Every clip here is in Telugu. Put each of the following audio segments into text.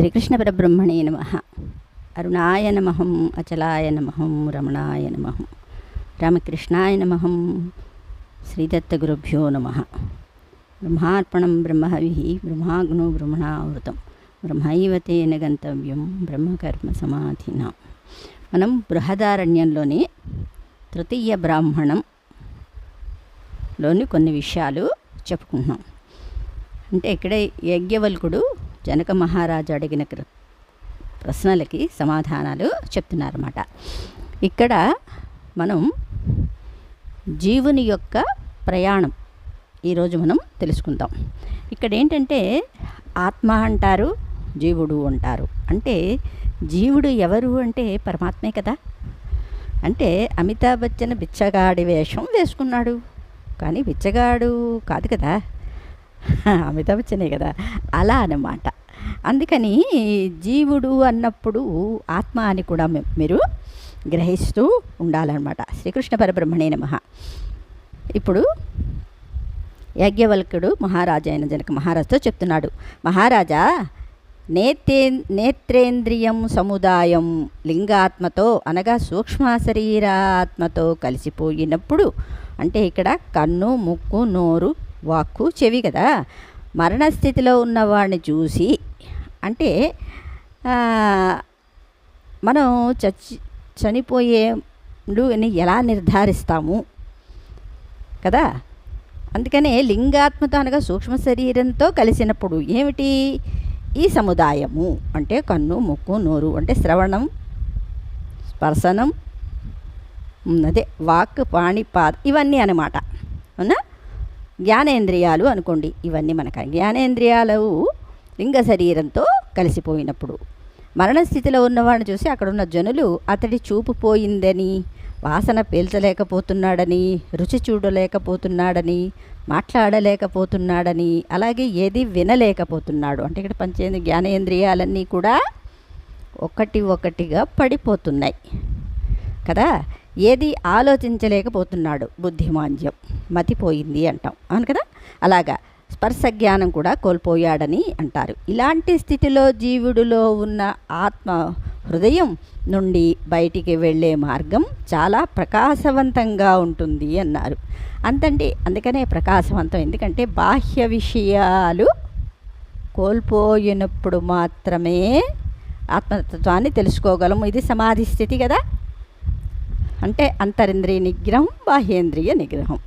శ్రీకృష్ణ పరబ్రహ్మణే నమ. అరుణాయ నమహం అచలాయ నమహం రమణాయ నమహం రామకృష్ణాయ నమహం శ్రీదత్తగురుభ్యో నమ. బ్రహ్మార్పణం బ్రహ్మహవి బ్రహ్మాగ్నో బ్రహ్మణావృతం. బ్రహ్మైవతేన గంతవ్యం బ్రహ్మకర్మ సమాధిన. మనం బృహదారణ్యంలోని తృతీయ బ్రాహ్మణంలోని కొన్ని విషయాలు చెప్పుకుంటున్నాం. అంటే ఇక్కడ యజ్ఞవల్కుడు జనక మహారాజు అడిగిన ప్రశ్నలకి సమాధానాలు చెప్తున్నారన్నమాట. ఇక్కడ మనం జీవుని యొక్క ప్రయాణం ఈరోజు మనం తెలుసుకుందాం. ఇక్కడ ఏంటంటే ఆత్మ అంటారు జీవుడు అంటారు. అంటే జీవుడు ఎవరు అంటే పరమాత్మే కదా. అంటే అమితాబ్ బచ్చన్ బిచ్చగాడి వేషం వేసుకున్నాడు. కానీ బిచ్చగాడు కాదు కదా. అమితాబ్ బచ్చనే కదా. అలా అన్నమాట. అందుకని జీవుడు అన్నప్పుడు ఆత్మ అని కూడా మీరు గ్రహిస్తూ ఉండాలన్నమాట. శ్రీకృష్ణ పరబ్రహ్మణే నమ. ఇప్పుడు యాజ్ఞవల్కుడు మహారాజా అయిన జనక మహారాజుతో చెప్తున్నాడు. మహారాజా నేత్రే నేత్రేంద్రియం సముదాయం లింగాత్మతో అనగా సూక్ష్మ శరీరాత్మతో కలిసిపోయినప్పుడు అంటే ఇక్కడ కన్ను ముక్కు నోరు వాక్కు చెవి కదా మరణస్థితిలో ఉన్నవాడిని చూసి అంటే మనం చచ్చి చనిపోయే అని ఎలా నిర్ధారిస్తాము? కదా? అందుకనే లింగాత్మత అనగా సూక్ష్మ శరీరంతో కలిసినప్పుడు ఏమిటి? ఈ సముదాయము అంటే కన్ను ముక్కు నోరు అంటే శ్రవణం స్పర్శనం అదే వాక్ పాణి పాద ఇవన్నీ అనమాట అవునా? జ్ఞానేంద్రియాలు అనుకోండి. ఇవన్నీ మనకు జ్ఞానేంద్రియాలు లింగ శరీరంతో కలిసిపోయినప్పుడు. మరణస్థితిలో ఉన్నవాడిని చూసి అక్కడున్న జనులు అతడి చూపు పోయిందని వాసన పీల్చలేకపోతున్నాడని రుచి చూడలేకపోతున్నాడని మాట్లాడలేకపోతున్నాడని అలాగే ఏది వినలేకపోతున్నాడు. అంటే ఇక్కడ పంచేంద్ర జ్ఞానేంద్రియాలన్నీ కూడా ఒకటి ఒకటిగా పడిపోతున్నాయి. కదా? ఏది ఆలోచించలేకపోతున్నాడు బుద్ధిమాంద్యం. మతిపోయింది అంటాం. అవును కదా? అలాగా. స్పర్శ జ్ఞానం కూడా కోల్పోయాడని అంటారు. ఇలాంటి స్థితిలో జీవుడిలో ఉన్న ఆత్మ హృదయం నుండి బయటికి వెళ్ళే మార్గం చాలా ప్రకాశవంతంగా ఉంటుంది అన్నారు. అంతండి అందుకనే ప్రకాశవంతం. ఎందుకంటే బాహ్య విషయాలు కోల్పోయినప్పుడు మాత్రమే ఆత్మతత్వాన్ని తెలుసుకోగలము. ఇది సమాధి స్థితి కదా. అంటే అంతరింద్రియ నిగ్రహం బాహ్యేంద్రియ నిగ్రహం.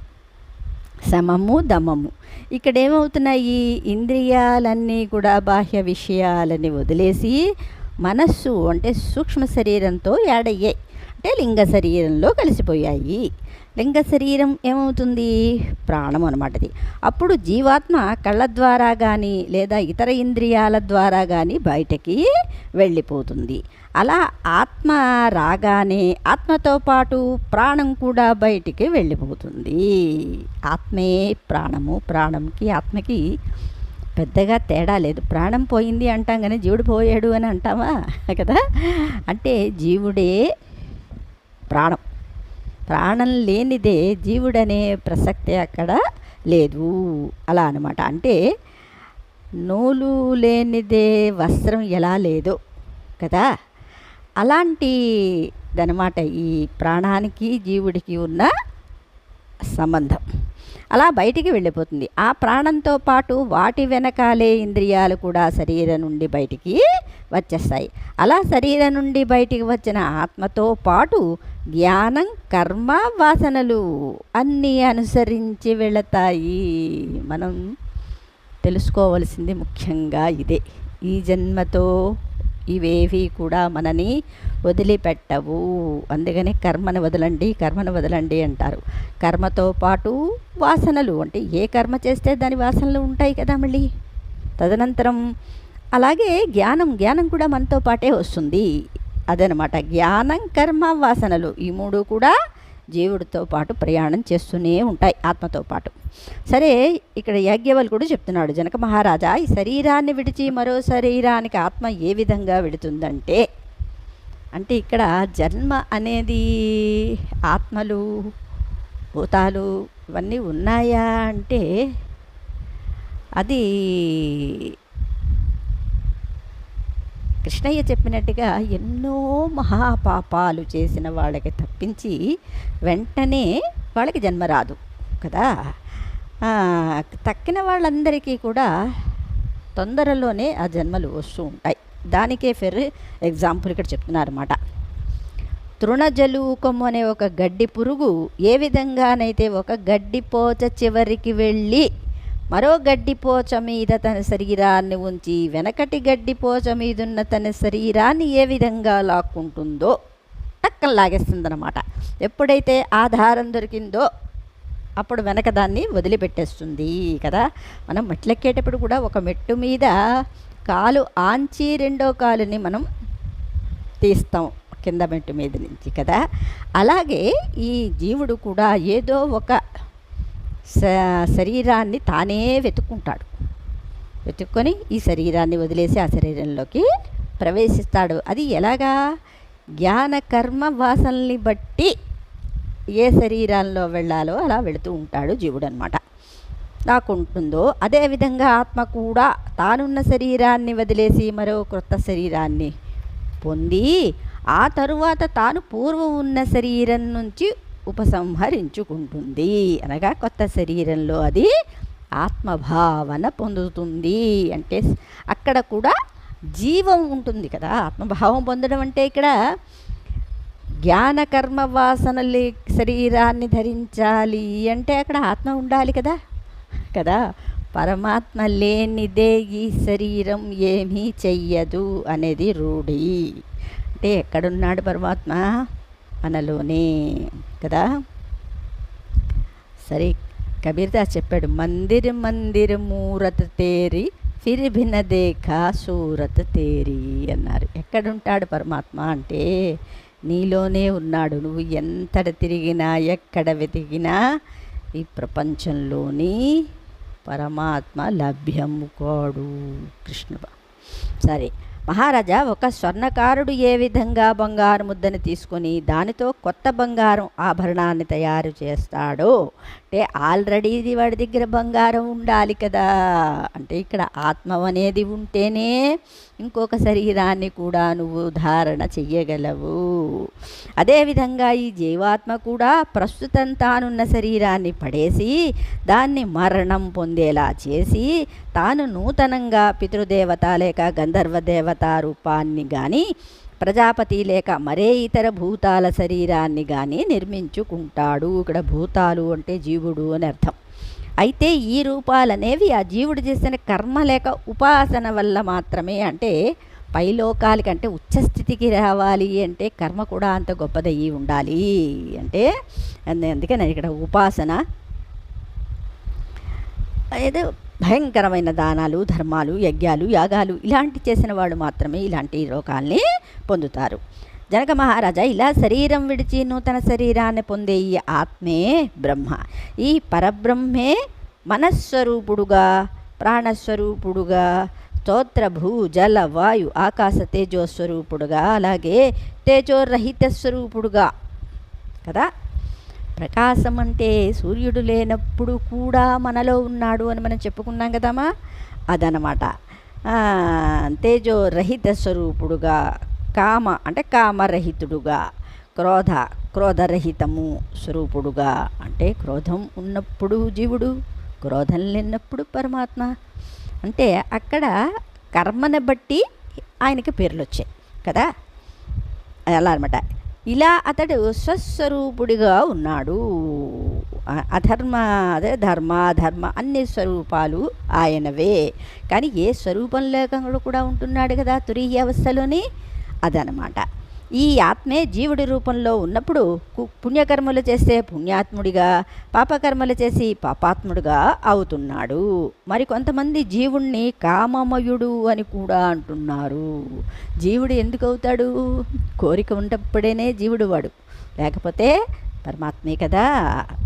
సమము దమము. ఇక్కడ ఏమవుతున్నాయి ఇంద్రియాలన్నీ కూడా బాహ్య విషయాలని వదిలేసి మనస్సు అంటే సూక్ష్మ శరీరంతో యాడయ్యాయి. అంటే లింగ శరీరంలో కలిసిపోయాయి. లింగ శరీరం ఏమవుతుంది? ప్రాణం అనమాటది అప్పుడు జీవాత్మ కళ్ళ ద్వారా కానీ లేదా ఇతర ఇంద్రియాల ద్వారా కానీ బయటకి వెళ్ళిపోతుంది. అలా ఆత్మ రాగానే ఆత్మతో పాటు ప్రాణం కూడా బయటికి వెళ్ళిపోతుంది. ఆత్మే ప్రాణము ప్రాణంకి ఆత్మకి పెద్దగా తేడా లేదు. ప్రాణం పోయింది అంటాం కానీ జీవుడు పోయాడు అని అంటామా కదా? అంటే జీవుడే ప్రాణం. ప్రాణం లేనిదే జీవుడనే ప్రసక్తి అక్కడ లేదు. అలా అనమాట అంటే నూలు లేనిదే వస్త్రం ఎలా లేదో కదా? అలాంటిదనమాట ఈ ప్రాణానికి జీవుడికి ఉన్న సంబంధం. అలా బయటికి వెళ్ళిపోతుంది. ఆ ప్రాణంతో పాటు వాటి వెనకాలే ఇంద్రియాలు కూడా శరీరం నుండి బయటికి వచ్చేస్తాయి. అలా శరీరం నుండి బయటికి వచ్చిన ఆత్మతో పాటు జ్ఞానం కర్మ వాసనలు అన్నీ అనుసరించి వెళతాయి. మనం తెలుసుకోవలసింది ముఖ్యంగా ఇదే. ఈ జన్మతో ఇవేవి కూడా మనని వదిలిపెట్టవు. అందుకని కర్మను వదలండి కర్మను వదలండి అంటారు. కర్మతో పాటు వాసనలు అంటే ఏ కర్మ చేస్తే దాని వాసనలు ఉంటాయి కదా మళ్ళీ? తదనంతరం అలాగే జ్ఞానం జ్ఞానం కూడా మనతో పాటే వస్తుంది. అదనమాట. జ్ఞానం కర్మ వాసనలు ఈ మూడు కూడా జీవుడితో పాటు ప్రయాణం చేస్తూనే ఉంటాయి ఆత్మతో పాటు. సరే ఇక్కడ యాజ్ఞవల్కుడు చెప్తున్నాడు. జనక మహారాజా ఈ శరీరాన్ని విడిచి మరో శరీరానికి ఆత్మ ఏ విధంగా విడుతుందంటే అంటే ఇక్కడ జన్మ అనేది ఆత్మలు భూతాలు ఇవన్నీ ఉన్నాయా అంటే అది కృష్ణయ్య చెప్పినట్టుగా ఎన్నో మహాపాపాలు చేసిన వాళ్ళకి తప్పించి వెంటనే వాళ్ళకి జన్మ రాదు కదా? తక్కిన వాళ్ళందరికీ కూడా తొందరలోనే ఆ జన్మలు వస్తూ ఉంటాయి. దానికే ఫెర్ ఎగ్జాంపుల్ ఇక్కడ చెప్తున్నారన్నమాట. తృణజలూకము అనే ఒక గడ్డి పురుగు ఏ విధంగానైతే ఒక గడ్డిపోచ చివరికి వెళ్ళి మరో గడ్డిపోచ మీద తన శరీరాన్ని ఉంచి వెనకటి గడ్డిపోచ మీదున్న తన శరీరాన్ని ఏ విధంగా లాక్కుంటుందో టక్కన లాగేస్తుందన్నమాట ఎప్పుడైతే ఆధారం దొరికిందో అప్పుడు వెనక దాన్ని వదిలిపెట్టేస్తుంది కదా. మనం మెట్లెక్కేటప్పుడు కూడా ఒక మెట్టు మీద కాలు ఆంచి రెండో కాలుని మనం తీస్తాం కింద మెట్టు మీద నుంచి కదా. అలాగే ఈ జీవుడు కూడా ఏదో ఒక శరీరాన్ని తానే వెతుక్కుంటాడు. వెతుక్కొని ఈ శరీరాన్ని వదిలేసి ఆ శరీరంలోకి ప్రవేశిస్తాడు. అది ఎలాగా? జ్ఞాన కర్మ వాసనల్ని బట్టి ఏ శరీరాల్లో వెళ్ళాలో అలా వెళుతూ ఉంటాడు జీవుడు అనమాట నాకు ఉంటుందో అదేవిధంగా ఆత్మ కూడా తానున్న శరీరాన్ని వదిలేసి మరో క్రొత్త శరీరాన్ని పొంది ఆ తరువాత తాను పూర్వం ఉన్న శరీరం నుంచి ఉపసంహరించుకుంటుంది. అనగా కొత్త శరీరంలో అది ఆత్మభావన పొందుతుంది. అంటే అక్కడ కూడా జీవం ఉంటుంది కదా ఆత్మభావం పొందడం అంటే ఇక్కడ జ్ఞాన కర్మ వాసనలు శరీరాన్ని ధరించాలి అంటే అక్కడ ఆత్మ ఉండాలి కదా. కదా? పరమాత్మ లేనిదే ఈ శరీరం ఏమీ చెయ్యదు అనేది రూఢి. అంటే ఎక్కడున్నాడు పరమాత్మ? మనలోనే కదా? సరే కబీర్దాస్ చెప్పాడు మందిర్ మందిర్ మూరత్ తేరి ఫిర్ దేఖా సూరత్ తేరి అన్నారు. ఎక్కడుంటాడు పరమాత్మ అంటే నీలోనే ఉన్నాడు. నువ్వు ఎంతట తిరిగినా ఎక్కడ వెతికినా ఈ ప్రపంచంలోని పరమాత్మ లభ్యము కాడు. కృష్ణ సరే మహారాజా ఒక స్వర్ణకారుడు ఏ విధంగా బంగారు ముద్దని తీసుకొని దానితో కొత్త బంగారం ఆభరణాన్ని తయారు చేస్తాడో అంటే ఆల్రెడీ ఇది వాడి దగ్గర బంగారం ఉండాలి కదా. అంటే ఇక్కడ ఆత్మ అనేది ఉంటేనే ఇంకొక శరీరాన్ని కూడా నువ్వు ధారణ చెయ్యగలవు. అదేవిధంగా ఈ జీవాత్మ కూడా ప్రస్తుతం తానున్న శరీరాన్ని పడేసి దాన్ని మరణం పొందేలా చేసి తాను నూతనంగా పితృదేవత లేక గంధర్వ దేవత రూపాన్ని కానీ ప్రజాపతి లేక మరే ఇతర భూతాల శరీరాన్ని కానీ నిర్మించుకుంటాడు. ఇక్కడ భూతాలు అంటే జీవుడు అని అర్థం. అయితే ఈ రూపాలనేవి ఆ జీవుడు చేసిన కర్మ లేక ఉపాసన వల్ల మాత్రమే అంటే పైలోకాలకి అంటే ఉచ్చస్థితికి రావాలి అంటే కర్మ కూడా అంత గొప్పదయ్యి ఉండాలి అంటే అందుకని ఇక్కడ ఉపాసన. ఏదో భయంకరమైన దానాలు ధర్మాలు యజ్ఞాలు యాగాలు ఇలాంటి చేసిన వాళ్ళు మాత్రమే ఇలాంటి లోకాల్ని పొందుతారు. జనక మహారాజా ఇలా శరీరం విడిచి నూతన శరీరాన్ని పొందే ఈ ఆత్మే బ్రహ్మ. ఈ పరబ్రహ్మే మనస్వరూపుడుగా ప్రాణస్వరూపుడుగా స్తోత్ర భూ జల వాయు ఆకాశ తేజోస్వరూపుడుగా అలాగే తేజోరహిత స్వరూపుడుగా కదా? ప్రకాశం అంటే సూర్యుడు లేనప్పుడు కూడా మనలో ఉన్నాడు అని మనం చెప్పుకున్నాం కదమ్మా? అదనమాట తేజోరహిత తేజో రహిత స్వరూపుడుగా కామ అంటే కామరహితుడుగా క్రోధ క్రోధరహితము స్వరూపుడుగా అంటే క్రోధం ఉన్నప్పుడు జీవుడు క్రోధం లేనప్పుడు పరమాత్మ. అంటే అక్కడ కర్మని బట్టి ఆయనకి పేర్లు వచ్చాయి కదా? అలా అనమాట ఇలా అతడు స్వస్వరూపుడిగా ఉన్నాడు. అధర్మ అదే ధర్మ ధర్మ అన్ని స్వరూపాలు ఆయనవే. కానీ ఏ స్వరూపం లేకుండా కూడా ఉంటున్నాడు కదా తురీయ అవస్థలోని? అదనమాట. ఈ ఆత్మే జీవుడి రూపంలో ఉన్నప్పుడు పుణ్యకర్మలు చేస్తే పుణ్యాత్ముడిగా పాపకర్మలు చేసి పాపాత్ముడిగా అవుతున్నాడు. మరి కొంతమంది జీవుణ్ణి కామమయుడు అని కూడా అంటున్నారు. జీవుడు ఎందుకు అవుతాడు? కోరిక ఉన్నప్పుడేనే జీవుడు వాడు. లేకపోతే పరమాత్మే కదా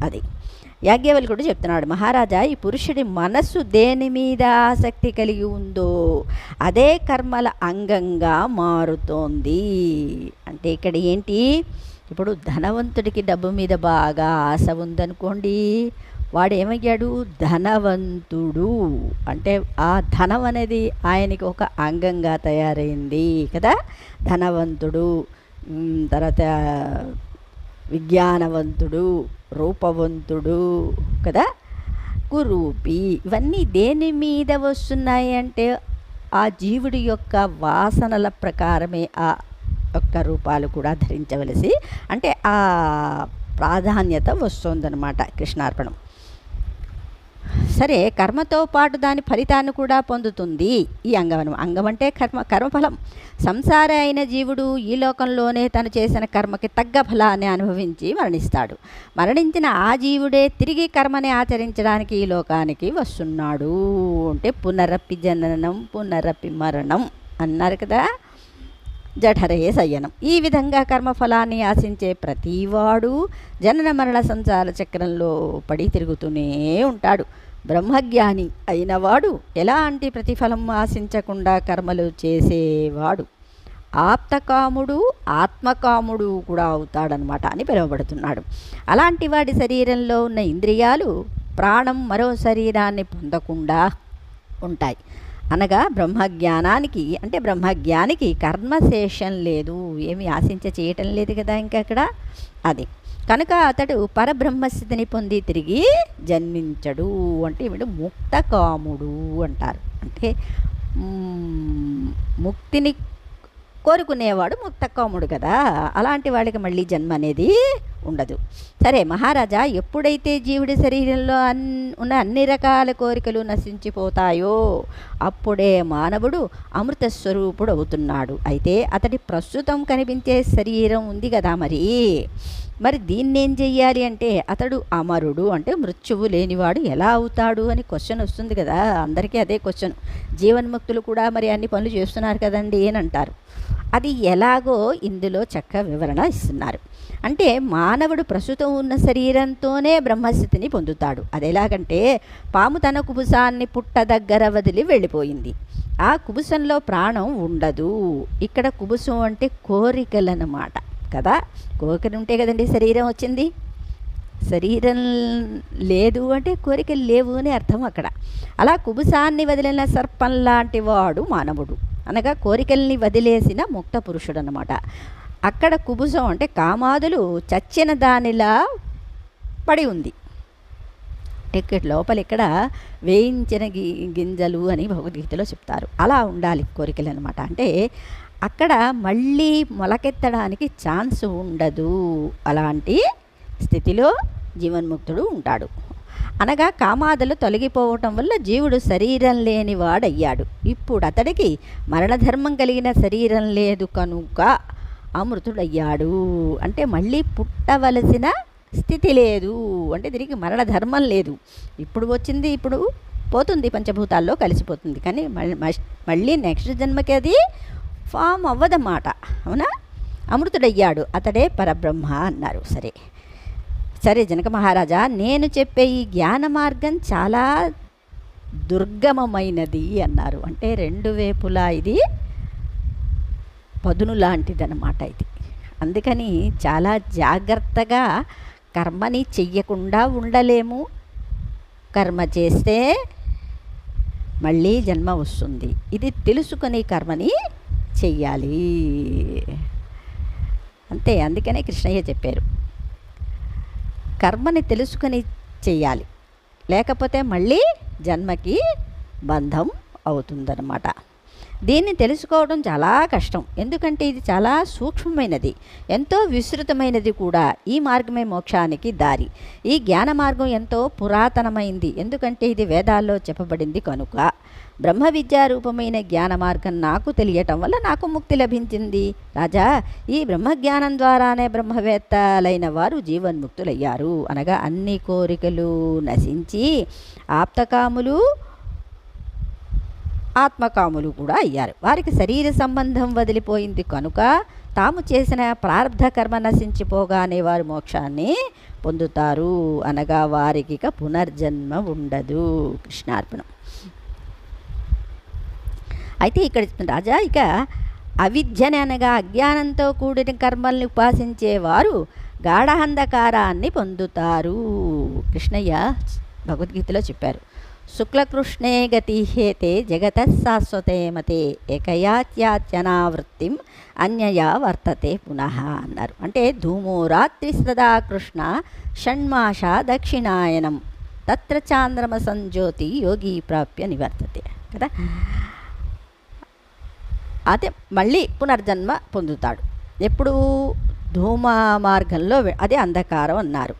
అది. యాజ్ఞవల్కుడు చెప్తున్నాడు మహారాజా ఈ పురుషుడి మనస్సు దేని మీద ఆసక్తి కలిగి ఉందో అదే కర్మల అంగంగా మారుతోంది. అంటే ఇక్కడ ఏంటి? ఇప్పుడు ధనవంతుడికి డబ్బు మీద బాగా ఆశ ఉందనుకోండి వాడు ఏమయ్యాడు ధనవంతుడు. అంటే ఆ ధనం అనేది ఆయనకి ఒక అంగంగా తయారైంది కదా ధనవంతుడు. తర్వాత విజ్ఞానవంతుడు. రూపవంతుడు కదా? కురూపి. ఇవన్నీ దేని మీద వస్తున్నాయి అంటే ఆ జీవుడి యొక్క వాసనల ప్రకారమే ఆ యొక్క రూపాలు కూడా ధరించవలసి అంటే ఆ ప్రాధాన్యత వస్తుందన్నమాట కృష్ణార్పణం. సరే కర్మతో పాటు దాని ఫలితాన్ని కూడా పొందుతుంది ఈ అంగవనం. అంగం అంటే కర్మ కర్మఫలం. సంసార అయిన జీవుడు ఈ లోకంలోనే తను చేసిన కర్మకి తగ్గ ఫలాన్ని అనుభవించి మరణిస్తాడు. మరణించిన ఆ జీవుడే తిరిగి కర్మని ఆచరించడానికి ఈ లోకానికి వస్తున్నాడు. అంటే పునరపి జననం పునరపి మరణం అన్నారు కదా. జఠరే శయనం ఈ విధంగా కర్మఫలాన్ని ఆశించే ప్రతివాడు జనన మరణ సంసార చక్రంలో పడి తిరుగుతూనే ఉంటాడు. బ్రహ్మజ్ఞాని అయినవాడు ఎలాంటి ప్రతిఫలం ఆశించకుండా కర్మలు చేసేవాడు? ఆప్తకాముడు ఆత్మకాముడు కూడా అవుతాడనమాట అని పిలువబడుతున్నాడు. అలాంటి వాడి శరీరంలో ఉన్న ఇంద్రియాలు ప్రాణం మరో శరీరాన్ని పొందకుండా ఉంటాయి. అనగా బ్రహ్మజ్ఞానానికి అంటే బ్రహ్మజ్ఞానికి కర్మశేషం లేదు. ఏమి ఆశించ చేయటం లేదు కదా ఇంకా అక్కడ? అది. కనుక అతడు పరబ్రహ్మస్థితిని పొంది తిరిగి జన్మించడు అంటే వీడు ముక్తకాముడు అంటారు. అంటే ముక్తిని కోరుకునేవాడు ముక్తకాముడు కదా. అలాంటి వాడికి మళ్ళీ జన్మ అనేది ఉండదు. సరే మహారాజా ఎప్పుడైతే జీవుడి శరీరంలో అన్ ఉన్న అన్ని రకాల కోరికలు నశించిపోతాయో అప్పుడే మానవుడు అమృత స్వరూపుడు అవుతున్నాడు. అయితే అతడి ప్రస్తుతం కనిపించే శరీరం ఉంది కదా మరి. మరి దీన్ని ఏం చెయ్యాలి అంటే అతడు అమరుడు అంటే మృత్యువు లేనివాడు ఎలా అవుతాడు అని క్వశ్చన్ వస్తుంది కదా. అందరికీ అదే క్వశ్చన్ జీవన్ముక్తులు కూడా మరి అన్ని పనులు చేస్తున్నారు కదండి అని అంటారు. అది ఎలాగో ఇందులో చక్క వివరణ ఇస్తున్నారు. అంటే మానవుడు ప్రస్తుతం ఉన్న శరీరంతోనే బ్రహ్మస్థితిని పొందుతాడు. అది ఎలాగంటే పాము తన కుబుసాన్ని పుట్ట దగ్గర వదిలి వెళ్ళిపోయింది. ఆ కుబుసంలో ప్రాణం ఉండదు. ఇక్కడ కుబుసం అంటే కోరికలన్నమాట కదా? కోరికలు ఉంటే కదండి శరీరం వచ్చింది. శరీరం లేదు అంటే కోరికలు లేవు అని అర్థం అక్కడ. అలా కుబుసాన్ని వదిలిన సర్పం లాంటి వాడు మానవుడు. అనగా కోరికల్ని వదిలేసిన ముక్త పురుషుడు అనమాట అక్కడ కుబుసం అంటే కామాదులు చచ్చిన దానిలా పడి ఉంది. టికెట్ లోపల ఇక్కడ వేయించిన గి గింజలు అని భగవద్గీతలో చెప్తారు. అలా ఉండాలి కోరికలు అనమాట అంటే అక్కడ మళ్ళీ మొలకెత్తడానికి ఛాన్స్ ఉండదు. అలాంటి స్థితిలో జీవన్ముక్తుడు ఉంటాడు. అనగా కామాదులు తొలగిపోవటం వల్ల జీవుడు శరీరం లేని వాడయ్యాడు. ఇప్పుడు అతడికి మరణధర్మం కలిగిన శరీరం లేదు కనుక అమృతుడయ్యాడు. అంటే మళ్ళీ పుట్టవలసిన స్థితి లేదు. అంటే దీనికి మరణ ధర్మం లేదు. ఇప్పుడు వచ్చింది ఇప్పుడు పోతుంది పంచభూతాల్లో కలిసిపోతుంది. కానీ మళ్ళీ మళ్ళీ నెక్స్ట్ జన్మకి అది ఫామ్ అవ్వదన్నమాట. అవునా? అమృతుడయ్యాడు. అతడే పరబ్రహ్మ అన్నారు. సరే. సరే జనక మహారాజా నేను చెప్పే ఈ జ్ఞాన మార్గం చాలా దుర్గమమైనది అన్నారు. అంటే రెండు వేపులా ఇది పదును లాంటిదన్నమాట ఇది. అందుకని చాలా జాగ్రత్తగా కర్మని చెయ్యకుండా ఉండలేము. కర్మ చేస్తే మళ్ళీ జన్మ వస్తుంది. ఇది తెలుసుకొని కర్మని చెయ్యాలి. అంతే అందుకనే కృష్ణయ్య చెప్పారు. కర్మని తెలుసుకొని చెయ్యాలి లేకపోతే మళ్ళీ జన్మకి బంధం అవుతుందన్నమాట. దీన్ని తెలుసుకోవడం చాలా కష్టం. ఎందుకంటే ఇది చాలా సూక్ష్మమైనది. ఎంతో విస్తృతమైనది కూడా ఈ మార్గమే మోక్షానికి దారి. ఈ జ్ఞాన మార్గం ఎంతో పురాతనమైంది. ఎందుకంటే ఇది వేదాల్లో చెప్పబడింది కనుక. బ్రహ్మ విద్యా రూపమైన జ్ఞాన మార్గం నాకు తెలియటం వల్ల నాకు ముక్తి లభించింది. రాజా ఈ బ్రహ్మజ్ఞానం ద్వారానే బ్రహ్మవేత్తలైన వారు జీవన్ముక్తులయ్యారు. అనగా అన్ని కోరికలు నశించి ఆప్తకాములు ఆత్మకాములు కూడా అయ్యారు. వారికి శరీర సంబంధం వదిలిపోయింది కనుక తాము చేసిన ప్రారంధ కర్మ నశించిపోగానే వారు మోక్షాన్ని పొందుతారు అనగా వారికి ఇక పునర్జన్మ ఉండదు. కృష్ణార్పణం. అయితే ఇక్కడ రాజా ఇక అవిద్యని అనగా అజ్ఞానంతో కూడిన కర్మల్ని ఉపాసించేవారు గాఢహంధకారాన్ని పొందుతారు. కృష్ణయ్య భగవద్గీతలో చెప్పారు. శుక్లకృష్ణే గతి హేతే జగత శాశ్వతే మతే ఏకయాత్యాత్యనావృత్తిం అన్యయా వర్తతే పునః అన్నారు అంటే ధూమో రాత్రి సదా కృష్ణ షణ్మాష దక్షిణాయనం. తత్ర చాంద్రమ సంజ్యోతి యోగి ప్రాప్య నివర్తతే కదా? అదే మళ్ళీ పునర్జన్మ పొందుతాడు. ఎప్పుడు ధూమ మార్గంలో అదే అంధకారం అన్నారు.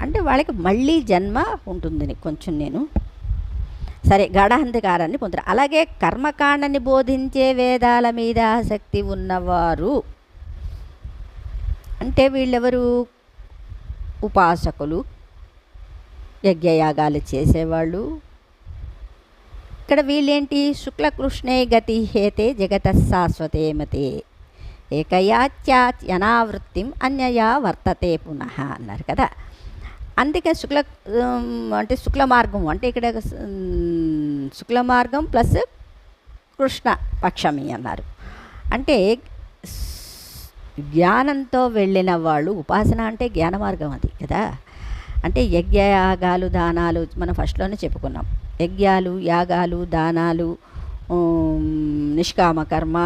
అంటే వాళ్ళకి మళ్ళీ జన్మ ఉంటుందని కొంచెం నేను. సరే గాఢహంధకారాన్ని పొందుతారు. అలాగే కర్మకాండని బోధించే వేదాల మీద ఆసక్తి ఉన్నవారు అంటే వీళ్ళెవరు? ఉపాసకులు యజ్ఞయాగాలు చేసేవాళ్ళు. ఇక్కడ వీళ్ళేంటి? శుక్లకృష్ణే గతి హేతే జగత శాశ్వతేమతే మతే. ఏకయాత్యాత్యనావృత్తిం అన్యయా వర్తతే పునః అన్నారు కదా. అందుకే శుక్ల అంటే శుక్ల మార్గం అంటే ఇక్కడ శుక్ల మార్గం ప్లస్ కృష్ణ పక్షమి అన్నారు. అంటే జ్ఞానంతో వెళ్ళిన వాళ్ళు ఉపాసన అంటే జ్ఞాన మార్గం అది కదా? అంటే యజ్ఞయాగాలు దానాలు మనం ఫస్ట్లోనే చెప్పుకున్నాం. యజ్ఞాలు యాగాలు దానాలు నిష్కామ కర్మ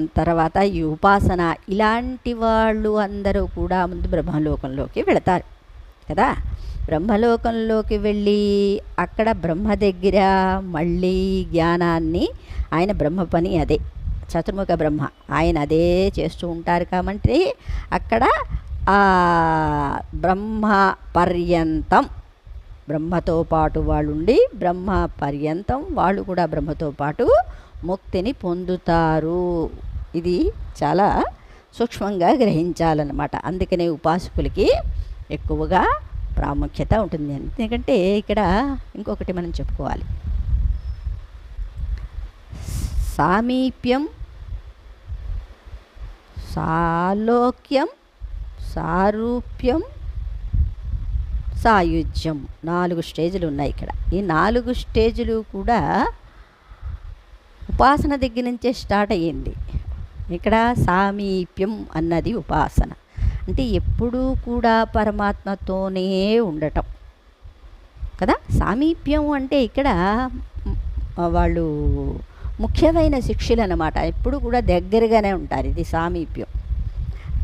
తర్వాత ఈ ఉపాసన. ఇలాంటి వాళ్ళు అందరూ కూడా ముందు బ్రహ్మలోకంలోకి వెళతారు. కదా? బ్రహ్మలోకంలోకి వెళ్ళి అక్కడ బ్రహ్మ దగ్గర మళ్ళీ జ్ఞానాన్ని ఆయన బ్రహ్మ పని అదే. చతుర్ముఖ బ్రహ్మ. ఆయన అదే చేస్తూ ఉంటారు కాబట్టి అక్కడ ఆ బ్రహ్మ పర్యంతం. బ్రహ్మతో పాటు వాళ్ళు ఉండి బ్రహ్మ పర్యంతం. వాళ్ళు కూడా బ్రహ్మతో పాటు ముక్తిని పొందుతారు. ఇది చాలా సూక్ష్మంగా గ్రహించాలన్నమాట. అందుకనే ఉపాసకులకి ఎక్కువగా ప్రాముఖ్యత ఉంటుంది. ఎందుకంటే ఇక్కడ ఇంకొకటి మనం చెప్పుకోవాలి. సామీప్యం సాలోక్యం సారూప్యం సాయుధ్యం. నాలుగు స్టేజ్లు ఉన్నాయి ఇక్కడ. ఈ నాలుగు స్టేజ్లు కూడా ఉపాసన దగ్గర నుంచే స్టార్ట్ అయ్యింది. ఇక్కడ సామీప్యం అన్నది ఉపాసన. అంటే ఎప్పుడూ కూడా పరమాత్మతోనే ఉండటం. కదా? సామీప్యం అంటే ఇక్కడ వాళ్ళు ముఖ్యమైన శిక్షలు అన్నమాట ఎప్పుడు కూడా దగ్గరగానే ఉంటారు ఇది సామీప్యం.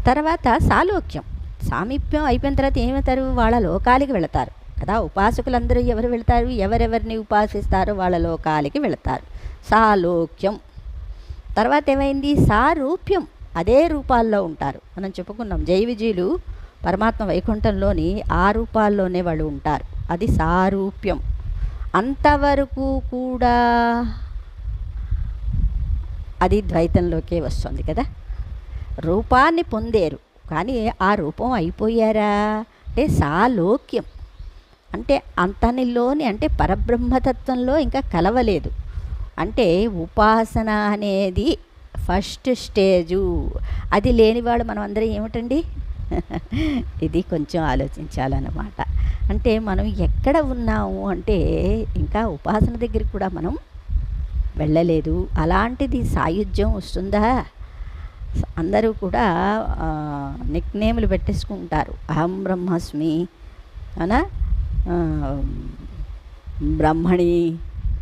తర్వాత సాలోక్యం. సామీప్యం అయిపోయిన తర్వాత ఏమవుతారు? వాళ్ళ లోకాలకి వెళతారు. కదా? ఉపాసకులందరూ ఎవరు వెళతారు? ఎవరెవరిని ఉపాసిస్తారో వాళ్ళ లోకాలకి వెళతారు. సాలోక్యం. తర్వాత ఏమైంది? సారూప్యం. అదే రూపాల్లో ఉంటారు. మనం చెప్పుకున్నాం జై విజయులు పరమాత్మ వైకుంఠంలోని ఆ రూపాల్లోనే వాళ్ళు ఉంటారు. అది సారూప్యం. అంతవరకు కూడా అది ద్వైతంలోకే వస్తుంది కదా. రూపాన్ని పొందేరు. కానీ ఆ రూపం అయిపోయారా? అంటే సాలోక్యం. అంటే అంతనిలోని అంటే పరబ్రహ్మతత్వంలో ఇంకా కలవలేదు. అంటే ఉపాసన అనేది ఫస్ట్ స్టేజు. అది లేనివాడు మనం అందరం ఏమిటండి? ఇది కొంచెం ఆలోచించాలన్నమాట. అంటే మనం ఎక్కడ ఉన్నాము అంటే ఇంకా ఉపాసన దగ్గరికి కూడా మనం వెళ్ళలేదు. అలాంటిది సాయుధ్యం వస్తుందా? అందరూ కూడా నిక్ నేములు పెట్టేసుకుంటారు. అహం బ్రహ్మస్మి అవునా? బ్రహ్మణి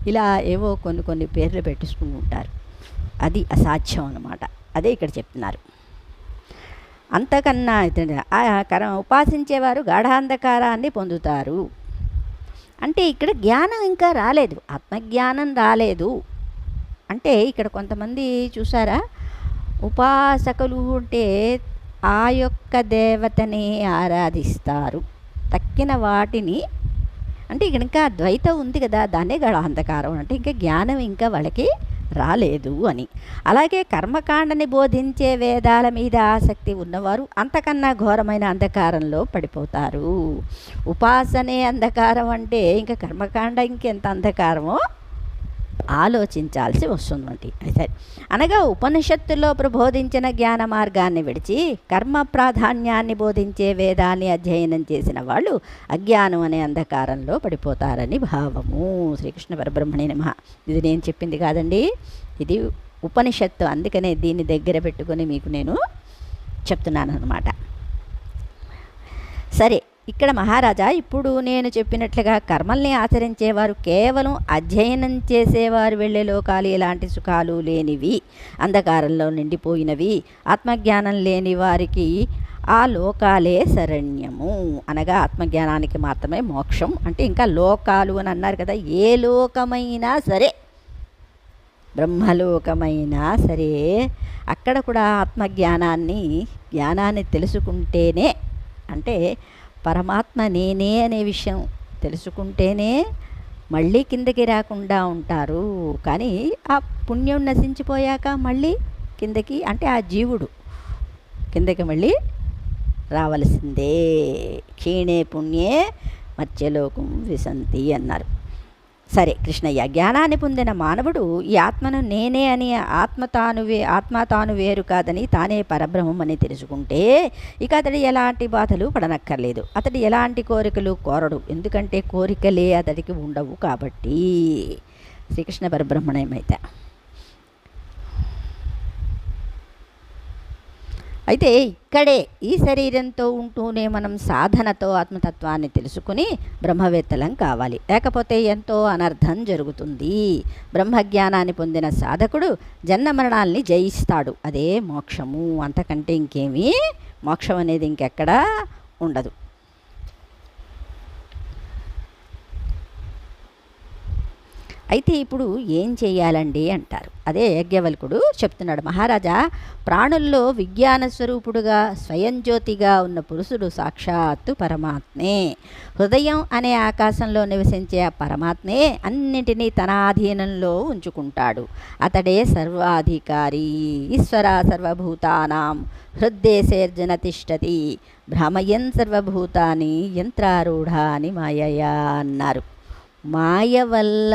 ఇలా ఏవో కొన్ని కొన్ని పేర్లు పెట్టేసుకుని ఉంటారు. అది అసాధ్యం అన్నమాట. అదే ఇక్కడ చెప్తున్నారు. అంతకన్నా ఇతడు- ఆ ఉపాసించేవారు గాఢాంధకారాన్ని పొందుతారు. అంటే ఇక్కడ జ్ఞానం ఇంకా రాలేదు. ఆత్మజ్ఞానం రాలేదు. అంటే ఇక్కడ కొంతమంది చూసారా? ఉపాసకులు అంటే ఆ యొక్క దేవతనే ఆరాధిస్తారు. తక్కిన వాటిని అంటే ఇక్కడ ఇంకా ద్వైతం ఉంది కదా దాన్నే గడ అంధకారం అంటే ఇంకా జ్ఞానం ఇంకా వాళ్ళకి రాలేదు అని. అలాగే కర్మకాండని బోధించే వేదాల మీద ఆసక్తి ఉన్నవారు అంతకన్నా ఘోరమైన అంధకారంలో పడిపోతారు. ఉపాసనే అంధకారం అంటే ఇంకా కర్మకాండ ఇంకెంత అంధకారమో ఆలోచించాల్సి వస్తుందండి అయితే అనగా ఉపనిషత్తులో ప్రబోధించిన జ్ఞాన మార్గాన్ని విడిచి కర్మ ప్రాధాన్యాన్ని బోధించే వేదాన్ని అధ్యయనం చేసిన వాళ్ళు అజ్ఞానం అనే అంధకారంలో పడిపోతారని భావము. శ్రీకృష్ణ పరబ్రహ్మణి నమ. ఇది నేను చెప్పింది కాదండి. ఇది ఉపనిషత్తు. అందుకనే దీన్ని దగ్గర పెట్టుకొని మీకు నేను చెప్తున్నాను అనమాట సరే. ఇక్కడ మహారాజా ఇప్పుడు నేను చెప్పినట్లుగా కర్మల్ని ఆచరించేవారు కేవలం అధ్యయనం చేసేవారు వెళ్ళే లోకాలు ఎలాంటి సుఖాలు లేనివి అంధకారంలో నిండిపోయినవి ఆత్మజ్ఞానం లేని వారికి ఆ లోకాలే శరణ్యము. అనగా ఆత్మజ్ఞానానికి మాత్రమే మోక్షం. అంటే ఇంకా లోకాలు అని అన్నారు కదా ఏ లోకమైనా సరే బ్రహ్మలోకమైనా సరే అక్కడ కూడా ఆత్మజ్ఞానాన్ని జ్ఞానాన్ని తెలుసుకుంటేనే అంటే పరమాత్మ నేనే అనే విషయం తెలుసుకుంటేనే మళ్ళీ కిందకి రాకుండా ఉంటారు. కానీ ఆ పుణ్యం నశించిపోయాక మళ్ళీ కిందకి అంటే ఆ జీవుడు కిందకి మళ్ళీ రావలసిందే. క్షీణే పుణ్యే మత్స్యలోకం విసంతి అన్నారు. సరే కృష్ణయ్య జ్ఞానాన్ని పొందిన మానవుడు ఈ ఆత్మను నేనే అని ఆత్మ తాను వే ఆత్మ తాను వేరు కాదని తానే పరబ్రహ్మం అని తెలుసుకుంటే ఇక అతడు ఎలాంటి బాధలు పడనక్కర్లేదు. అతడు ఎలాంటి కోరికలు కోరడు. ఎందుకంటే కోరికలే అతడికి ఉండవు కాబట్టి. శ్రీకృష్ణ పరబ్రహ్మణయమైతే. అయితే ఇక్కడే ఈ శరీరంతో ఉంటూనే మనం సాధనతో ఆత్మతత్వాన్ని తెలుసుకుని బ్రహ్మవేత్తలం కావాలి. లేకపోతే ఎంతో అనర్థం జరుగుతుంది. బ్రహ్మజ్ఞానాన్ని పొందిన సాధకుడు జన్మ మరణాల్ని జయిస్తాడు. అదే మోక్షము. అంతకంటే ఇంకేమీ మోక్షం అనేది ఇంకెక్కడా ఉండదు. అయితే ఇప్పుడు ఏం చేయాలండి అంటారు. అదే యజ్ఞవల్కుడు చెప్తున్నాడు. మహారాజా ప్రాణుల్లో విజ్ఞాన స్వరూపుడుగా స్వయం జ్యోతిగా ఉన్న పురుషుడు సాక్షాత్తు పరమాత్మే. హృదయం అనే ఆకాశంలో నివసించే ఆ పరమాత్మే అన్నింటినీ తన ఆధీనంలో ఉంచుకుంటాడు. అతడే సర్వాధికారి ఈశ్వర సర్వభూతానాం హృద్దేశేర్జన తిష్టతి భ్రమయన్ సర్వభూతాని యంత్రారూఢాని మాయయా అన్నారు. మాయ వల్ల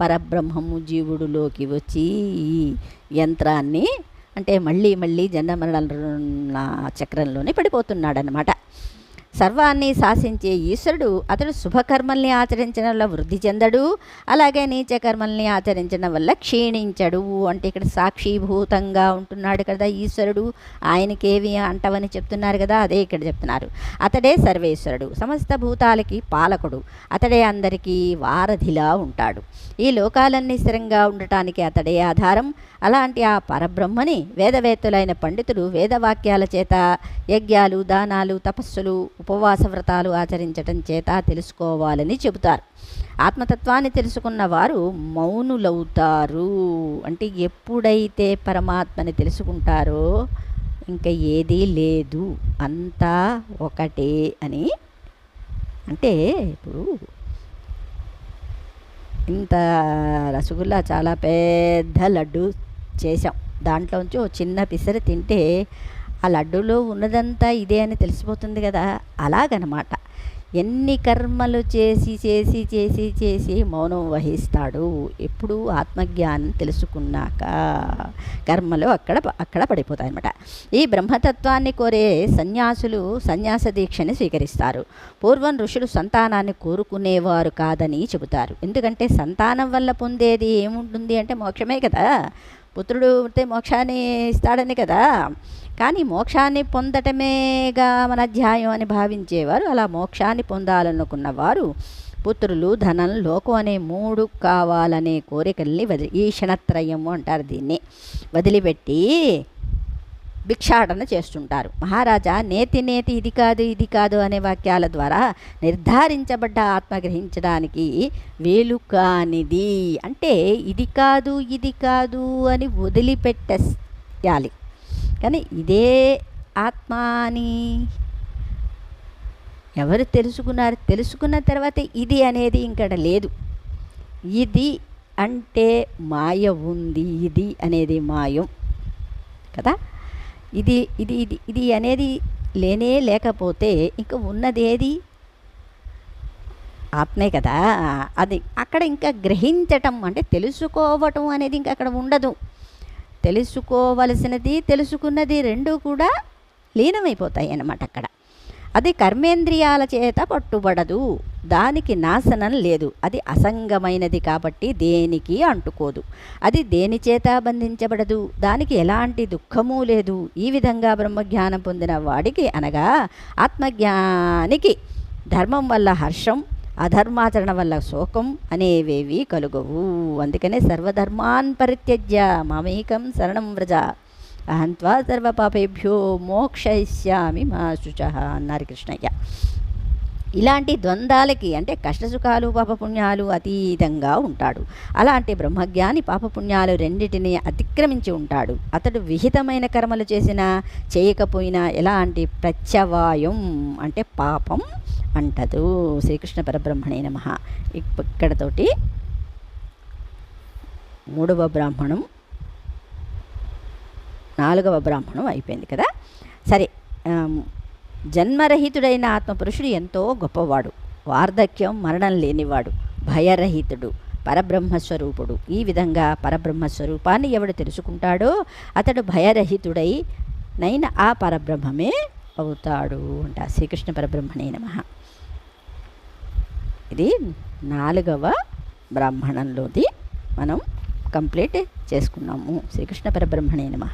పరబ్రహ్మము జీవుడులోకి వచ్చి ఈ యంత్రాన్ని అంటే మళ్ళీ మళ్ళీ జన్మ మరణ చక్రంలోనే పడిపోతున్నాడనమాట సర్వాన్ని శాసించే ఈశ్వరుడు అతడు శుభకర్మల్ని ఆచరించడం వల్ల వృద్ధి చెందడు అలాగే నీచ కర్మల్ని ఆచరించడం వల్ల క్షీణించడు అంటే ఇక్కడ సాక్షిభూతంగా ఉంటున్నాడు కదా ఈశ్వరుడు. ఆయనకేవి అంటవని చెప్తున్నారు కదా అదే ఇక్కడ చెప్తున్నారు. అతడే సర్వేశ్వరుడు సమస్త భూతాలకి పాలకుడు అతడే అందరికీ వారధిలా ఉంటాడు. ఈ లోకాలన్నీ స్థిరంగా ఉండటానికి అతడే ఆధారం. అలాంటి ఆ పరబ్రహ్మని వేదవేత్తలైన పండితులు వేదవాక్యాల చేత యజ్ఞాలు దానాలు తపస్సులు ఉపవాస వ్రతాలు ఆచరించటం చేత తెలుసుకోవాలని చెబుతారు. ఆత్మతత్వాన్ని తెలుసుకున్న వారు మౌనులవుతారు. అంటే ఎప్పుడైతే పరమాత్మని తెలుసుకుంటారో ఇంకా ఏదీ లేదు. అంతా ఒకటే అని. అంటే ఇప్పుడు ఇంత రసగుల్లా చాలా పెద్ద లడ్డు చేసాం దాంట్లోంచి ఓ చిన్న పిసర తింటే ఆ లడ్డూలో ఉన్నదంతా ఇదే అని తెలిసిపోతుంది కదా? అలాగనమాట. ఎన్ని కర్మలు చేసి చేసి చేసి చేసి మౌనం వహిస్తాడు ఎప్పుడు ఆత్మజ్ఞానం తెలుసుకున్నాక కర్మలు అక్కడ అక్కడ పడిపోతాయి అనమాట ఈ బ్రహ్మతత్వాన్ని కోరే సన్యాసులు సన్యాస దీక్షని స్వీకరిస్తారు. పూర్వం ఋషులు సంతానాన్ని కోరుకునేవారు కాదని చెబుతారు. ఎందుకంటే సంతానం వల్ల పొందేది ఏముంటుంది అంటే మోక్షమే కదా? పుత్రుడు ఉంటే మోక్షాన్ని ఇస్తాడని కదా? కానీ మోక్షాన్ని పొందటమేగా మన అధ్యాయం అని భావించేవారు. అలా మోక్షాన్ని పొందాలనుకున్న వారు పుత్రులు ధనం లోకం అనే మూడు కావాలనే కోరికల్ని వదిలి ఈ క్షణత్రయము అంటారు దీన్ని. వదిలిపెట్టి భిక్షాటన చేస్తుంటారు. మహారాజా నేతి నేతి ఇది కాదు ఇది కాదు అనే వాక్యాల ద్వారా నిర్ధారించబడ్డ ఆత్మ గ్రహించడానికి వేలు కానిది. అంటే ఇది కాదు ఇది కాదు అని వదిలిపెట్టేయాలి. కానీ ఇదే ఆత్మ అని ఎవరు తెలుసుకున్నారు? తెలుసుకున్న తర్వాత ఇది అనేది ఇక్కడ లేదు. ఇది అంటే మాయ ఉంది ఇది అనేది మాయం. కదా? ఇది ఇది ఇది ఇది అనేది లేనే లేకపోతే ఇంకా ఉన్నదేది? ఆత్మే కదా. అది అక్కడ ఇంకా గ్రహించటం అంటే తెలుసుకోవటం అనేది ఇంకా అక్కడ ఉండదు. తెలుసుకోవలసినది తెలుసుకున్నది రెండు కూడా లీనమైపోతాయి అన్నమాట అక్కడ. అది కర్మేంద్రియాల చేత పట్టుబడదు. దానికి నాశనం లేదు. అది అసంగమైనది కాబట్టి దేనికి అంటుకోదు. అది దేని చేత బంధించబడదు? దానికి ఎలాంటి దుఃఖము లేదు. ఈ విధంగా బ్రహ్మజ్ఞానం పొందిన వాడికి అనగా ఆత్మజ్ఞానికి ధర్మం వల్ల హర్షం అధర్మాచరణ వల్ల శోకం అనేవేవి కలుగవు. అందుకనే సర్వధర్మాన్ పరిత్యజ్య మామేకం శరణం వ్రజ. అహంత్వా సర్వపాపేభ్యో మోక్షయిష్యామి మా శుచ అన్నారు కృష్ణయ్య. ఇలాంటి ద్వంద్వాలకి అంటే కష్టసుఖాలు పాపపుణ్యాలు అతీతంగా ఉంటాడు. అలాంటి బ్రహ్మజ్ఞాని పాపపుణ్యాలు రెండింటిని అతిక్రమించి ఉంటాడు. అతడు విహితమైన కర్మలు చేసినా చేయకపోయినా ఎలాంటి ప్రత్యవాయం అంటే పాపం అంటదు. శ్రీకృష్ణ పరబ్రహ్మణే నమ. ఇక్కడతోటి మూడవ బ్రాహ్మణం నాలుగవ బ్రాహ్మణం అయిపోయింది కదా. సరే జన్మరహితుడైన ఆత్మపురుషుడు ఎంతో గొప్పవాడు. వార్ధక్యం మరణం లేనివాడు. భయరహితుడు. పరబ్రహ్మస్వరూపుడు. ఈ విధంగా పరబ్రహ్మస్వరూపాన్ని ఎవడు తెలుసుకుంటాడో అతడు భయరహితుడై నైన ఆ పరబ్రహ్మమే అవుతాడు అంట. శ్రీకృష్ణ పరబ్రహ్మణే నమ. ఇది నాలుగవ బ్రాహ్మణంలోది. మనం కంప్లీట్ చేసుకున్నాము. శ్రీకృష్ణ పరబ్రహ్మణే నమ.